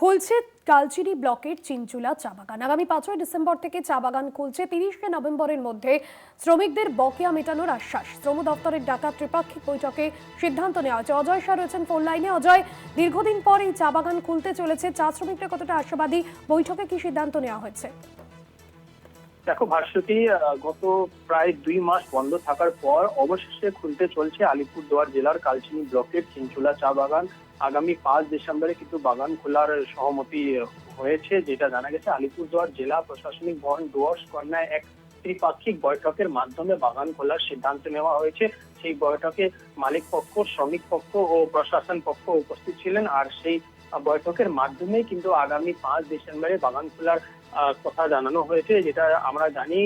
খুলছে কালচিনি ব্লকের চিনচুলা চা বাগান। আগামী পাঁচই ডিসেম্বর থেকে চা বাগান খুলছে তিরিশে নভেম্বরের মধ্যে। শ্রমিকদের বকেয়া মেটানোর আশ্বাস। শ্রম দপ্তরের ডাকা ত্রিপাক্ষিক বৈঠকে সিদ্ধান্ত নেওয়া হয়েছে। অজয় শাহ রয়েছেন ফোন লাইনে অজয়, দীর্ঘদিন পর এই চা বাগান খুলতে চলেছে। চা শ্রমিকরা কতটা আশাবাদী? বৈঠকে কি সিদ্ধান্ত নেওয়া হয়েছে? দেখো আহ, গত প্রায় দুই মাস বন্ধ থাকার পর অবশেষে খুলতে চলছে আলিপুরদুয়ার জেলার কালচিনি ব্লকের চিনচুলা চা বাগান। আগামী পাঁচ ডিসেম্বরে কিন্তু বাগান খোলার সহমতি হয়েছে যেটা জানা গেছে আলিপুরদুয়ার জেলা প্রশাসনিক ভবন ডুয়ার্স কন্যায় এক ত্রিপাক্ষিক বৈঠকের মাধ্যমে বাগান খোলার সিদ্ধান্ত নেওয়া হয়েছে। সেই বৈঠকে মালিক পক্ষ শ্রমিক পক্ষ ও প্রশাসন পক্ষ উপস্থিত ছিলেন আর সেই বৈঠকের মাধ্যমে কিন্তু আগামী পাঁচ ডিসেম্বরে বাগান খোলার কথা জানানো হয়েছে, যেটা আমরা জানি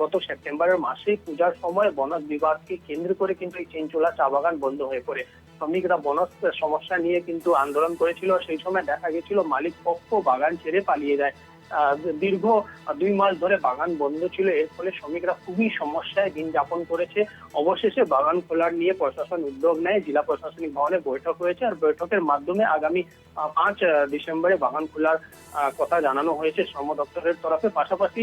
গত সেপ্টেম্বরের মাসে পূজার সময় বনজ বিভাগকে কেন্দ্র করে কিন্তু এই চেঞ্চোলা চা বাগান বন্ধ হয়ে পড়ে। শ্রমিকরা বনজ সমস্যা নিয়ে কিন্তু আন্দোলন করেছিল, সেই সময় দেখা গেছিল মালিক পক্ষ বাগান ছেড়ে পালিয়ে যায়। দীর্ঘ দুই মাস ধরে বাগান বন্ধ ছিল। এর ফলে শ্রমিকরা খুবই সমস্যায় দিন যাপন করেছে। অবশেষে বাগান খোলার নিয়ে প্রশাসন উদ্যোগ নেয়। জেলা প্রশাসনিক ভবনে বৈঠক হয়েছে আর বৈঠকের মাধ্যমে আগামী পাঁচ ডিসেম্বরে বাগান খোলার কথা জানানো হয়েছে শ্রম দপ্তরের তরফে। পাশাপাশি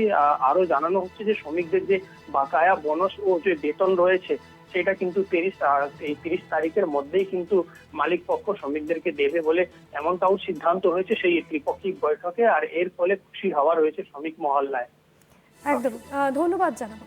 আরও জানানো হচ্ছে যে শ্রমিকদের যে বাকায়া বোনাস ও যে বেতন রয়েছে সেটা কিন্তু তিরিশ এই তিরিশ তারিখের মধ্যেই কিন্তু মালিক পক্ষ শ্রমিকদেরকে দেবে বলে এমনটাও সিদ্ধান্ত হয়েছে সেই ত্রিপক্ষিক বৈঠকে, আর এর ফলে খুশি হওয়া রয়েছে শ্রমিক মহল্লায়। একদম। ধন্যবাদ জানাব।